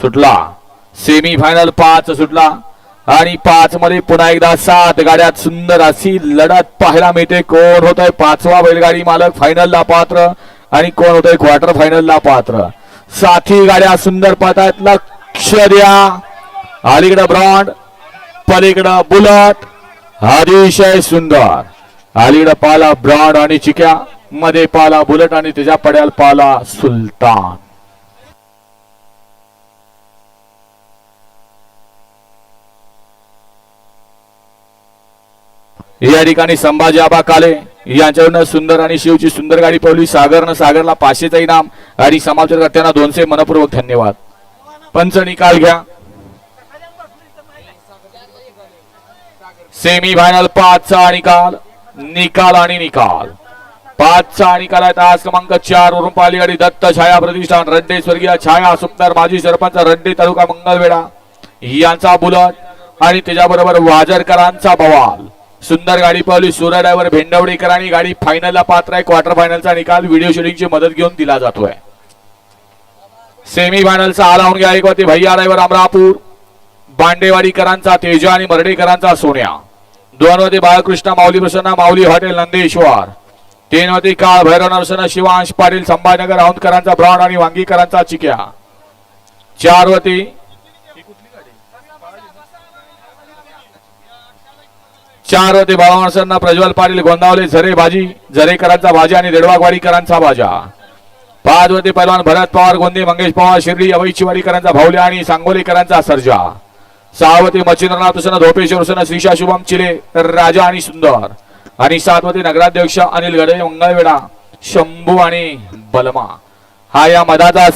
सुटला. Semi final पाच सुटला. आणि पाच मध्ये पुन्हा एकदा सात गाड्यात सुंदर अशी लढत पाहायला मिळते. कोण होतोय पाचवा बैलगाडी मालक? फायनलला पात्र. आणि कोण होतोय क्वार्टर फायनलला पात्र? साथी गाड्या सुंदर पाहतायत. लक्ष द्या. अलीकडं ब्रॉन्ड पलीकडं बुलट. अतिशय सुंदर. अलीकडं पाला ब्रॉन्ड आणि चिक्या. मध्ये पाला बुलट आणि त्याच्या पड्याल पाला सुलतान. या ठिकाणी संभाजी आबा काले यांच्याकडनं सुंदर आणि शिवची सुंदर गाडी पळवली. सागरनं सागरला पाचशेचा इनाम आणि समाजकर्त्यांना दोनशे मनपूर्वक धन्यवाद. पंच निकाल घ्या. सेमी फायनल पाचचा निकाल. निकाल आणि निकाल. पाचचा निकाल आहे. आज क्रमांक चार वरून पाहिली दत्त छाया प्रतिष्ठान. रड्डे स्वर्गीय छाया सुंदर. माजी सरपंच रड्डे तालुका मंगलवेडा यांचा बुलट आणि त्याच्याबरोबर वाजरकरांचा बवाल. सुंदर गाडी पावली सूर्य ड्रायव्हर भेंडवडेकरांनी गाडी फायनलला पात्र आहे. क्वार्टर फायनलचा निकाल. व्हिडिओ शूटिंगची मदत घेऊन दिला जातोय. सेमी फायनलचा आला घ्या एक होते भैया ड्रायव्हर अमरापूर. बांडेवाडीकरांचा तेजा आणि मर्डेकरांचा सोन्या. दोन होते बाळकृष्ण माऊली प्रसन्न माऊली हॉटेल नंदेश्वर. तीन होती काळ भैरव नरसन्न शिवांश पाटील संभाजीनगर औंधकरांचा ब्रॉड आणि वांगीकरांचा चिक्या. चार होती चार होते बाळावणसरना प्रज्वल पाटील गोंदावले झरे भाजी झरेकरांचा भाजी आणि देडवागवाडीकरांचा भाजा पाच होते पैलवान भरत पवार गोंदे मंगेश पवार शिर्डी अभय शिवारीकरांचा भावल्या आणि सांगोलीकरांचा सर्जा. सहावती मच्छिंद्रनाथ हुसन धोपेश्वर हुसन श्रीशा शुभम चिले राजा आणि सुंदर. आणि सातवती नगराध्यक्ष अनिल गडे मंगळवेडा शंभू आणि बलमा. हा या मधाचा